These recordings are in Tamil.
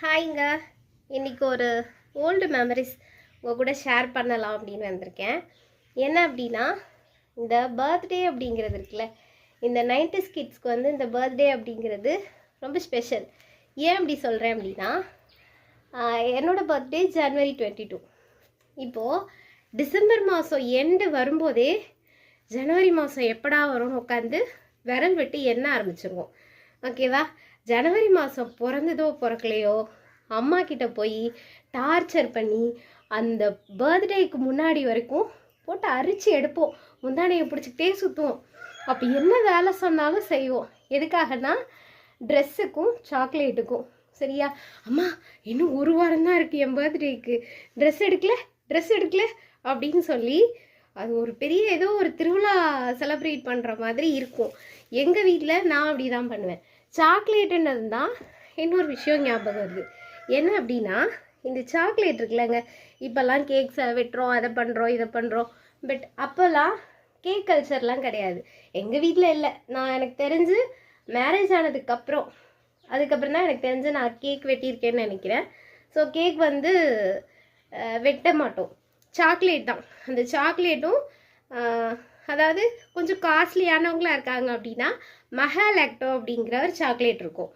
ஹாய்ங்க இன்றைக்கி ஒரு ஓல்டு மெமரிஸ் உங்கள் கூட ஷேர் பண்ணலாம் அப்படின்னு வந்திருக்கேன். என்ன அப்படின்னா இந்த பர்த்டே அப்படிங்கிறது இருக்குல்ல இந்த நைன்டி கிட்ஸ்க்கு வந்து இந்த பர்த்டே அப்படிங்கிறது ரொம்ப ஸ்பெஷல் ஏன் அப்படி சொல்கிறேன் அப்படின்னா என்னோடய பர்த்டே ஜனவரி டுவெண்ட்டி டூ இப்போது டிசம்பர் மாதம் எண்டு வரும்போதே ஜனவரி மாதம் எப்படா வரும் உட்காந்து விரல் வெட்டி எண்ண ஆரம்பிச்சிருவோம். ஓகேவா? ஜனவரி மாதம் பிறந்ததோ பிறக்கலையோ அம்மா கிட்ட போய் டார்ச்சர் பண்ணி அந்த பர்த்டேக்கு முன்னாடி வரைக்கும் போட்டு அரிச்சு எடுப்போம். முந்தானையை பிடிச்சிக்கிட்டே சுற்றுவோம் அப்போ என்ன வேலை சொன்னாலும் செய்வோம். எதுக்காகனா ட்ரெஸ்ஸுக்கும் சாக்லேட்டுக்கும் சரியா? அம்மா இன்னும் ஒரு வாரம் தான் இருக்குது என் பர்த்டேக்கு ட்ரெஸ் எடுக்கல? ட்ரெஸ் எடுக்கல? அப்படின்னு சொல்லி அது ஒரு பெரிய ஏதோ ஒரு திருவிழா செலப்ரேட் பண்ணுற மாதிரி இருக்கும். எங்கள் வீட்டில் நான் அப்படி தான் பண்ணுவேன். சாக்லேட்டுன்றது தான் இன்னொரு விஷயம் ஞாபகம் வருது. என்ன அப்படின்னா இந்த சாக்லேட் இருக்குல்லங்க. இப்போல்லாம் கேக்ஸை வெட்டுறோம் அதை பண்ணுறோம் இதை பண்ணுறோம் பட் அப்போல்லாம் கேக் கல்ச்சர்லாம் கிடையாது. எங்கள் வீட்டில் இல்லை. நான் எனக்கு தெரிஞ்சு மேரேஜ் ஆனதுக்கப்புறம் அதுக்கப்புறம் தான் எனக்கு தெரிஞ்சு நான் கேக் வெட்டியிருக்கேன்னு நினைக்கிறேன். ஸோ கேக் வந்து வெட்ட மாட்டோம். சாக்லேட் தான். அந்த சாக்லேட்டும் அதாவது கொஞ்சம் காஸ்ட்லியானவங்களாம் இருக்காங்க அப்படின்னா மஹாலாக்டோ அப்படிங்கிற ஒரு சாக்லேட் இருக்கும்.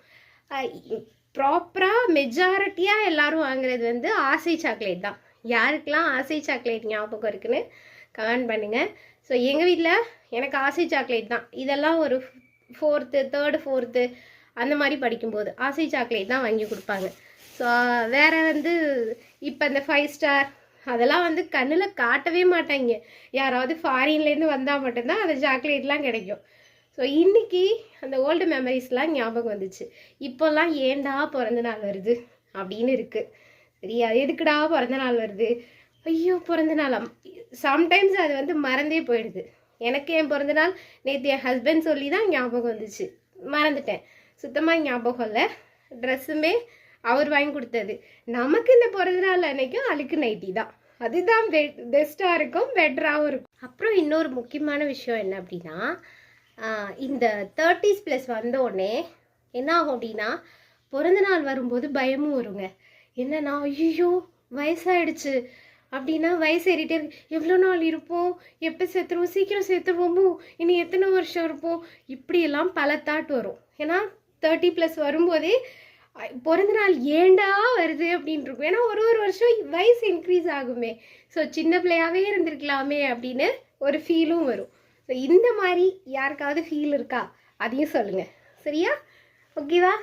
ப்ராப்பராக மெஜாரிட்டியாக எல்லோரும் வாங்குறது வந்து ஆசை சாக்லேட் தான். யாருக்கெல்லாம் ஆசை சாக்லேட் ஞாபகம் இருக்குன்னு கமெண்ட் பண்ணுங்கள் ஸோ எங்கள் வீட்டில் எனக்கு ஆசை சாக்லேட் தான். இதெல்லாம் ஒரு ஃபோர்த்து தேர்டு ஃபோர்த்து அந்த மாதிரி படிக்கும்போது ஆசை சாக்லேட் தான் வாங்கி கொடுப்பாங்க. ஸோ வேறு வந்து இப்போ இந்த ஃபைவ் ஸ்டார் அதெல்லாம் வந்து கண்ணில் காட்டவே மாட்டாங்க. யாராவது ஃபாரின்லேருந்து வந்தால் மட்டும்தான் அந்த சாக்லேட்லாம் கிடைக்கும். ஸோ இன்னைக்கு அந்த ஓல்டு மெமரிஸ்லாம் ஞாபகம் வந்துச்சு. இப்போல்லாம் ஏண்டா பிறந்த நாள் வருது அப்படின்னு இருக்குது சரியா எதுக்குடா பிறந்த நாள் வருது? ஐயோ பிறந்த நாளாம் சம்டைம்ஸ் அது வந்து மறந்தே போயிடுது. எனக்கு என் பிறந்த நாள் நேற்று என் ஹஸ்பண்ட் சொல்லி தான் ஞாபகம் வந்துச்சு. மறந்துட்டேன். சுத்தமாக ஞாபகம் இல்லை. ட்ரெஸ்ஸுமே அவர் வாங்கி கொடுத்தது. நமக்கு இந்த பிறந்த நாள் அன்னைக்கும் அழுக்கு நைட்டி தான். அதுதான் பெஸ்ட்டாக இருக்கும் பெட்டராகவும் இருக்கும். அப்புறம் இன்னொரு முக்கியமான விஷயம் என்ன அப்படின்னா இந்த தேர்ட்டிஸ் ப்ளஸ் வந்த உடனே என்ன ஆகும் அப்படின்னா பிறந்த நாள் வரும்போது பயமும் வருங்க. என்னன்னா ஐயோ வயசாயிடுச்சு. அப்படின்னா வயசு ஏறிட்டே எவ்வளோ நாள் இருப்போம்? எப்போ சேர்த்துருவோம் சீக்கிரம் சேர்த்துருவோமோ இனி எத்தனை வருஷம் இருப்போம்? இப்படியெல்லாம் பல தாட் வரும். ஏன்னா தேர்ட்டி ப்ளஸ் வரும்போதே பிறந்த நாள் ஏண்டா வருது அப்படின்னு இருக்கும் ஏன்னா ஒரு ஒரு வருஷம் வயசு இன்க்ரீஸ் ஆகுமே. ஸோ சின்ன பிள்ளையாகவே இருந்திருக்கலாமே அப்படின்னு ஒரு ஃபீலும் வரும். ஸோ இந்த மாதிரி யாருக்காவது ஃபீல் இருக்கா? அதையும் சொல்லுங்கள் சரியா? ஓகேவா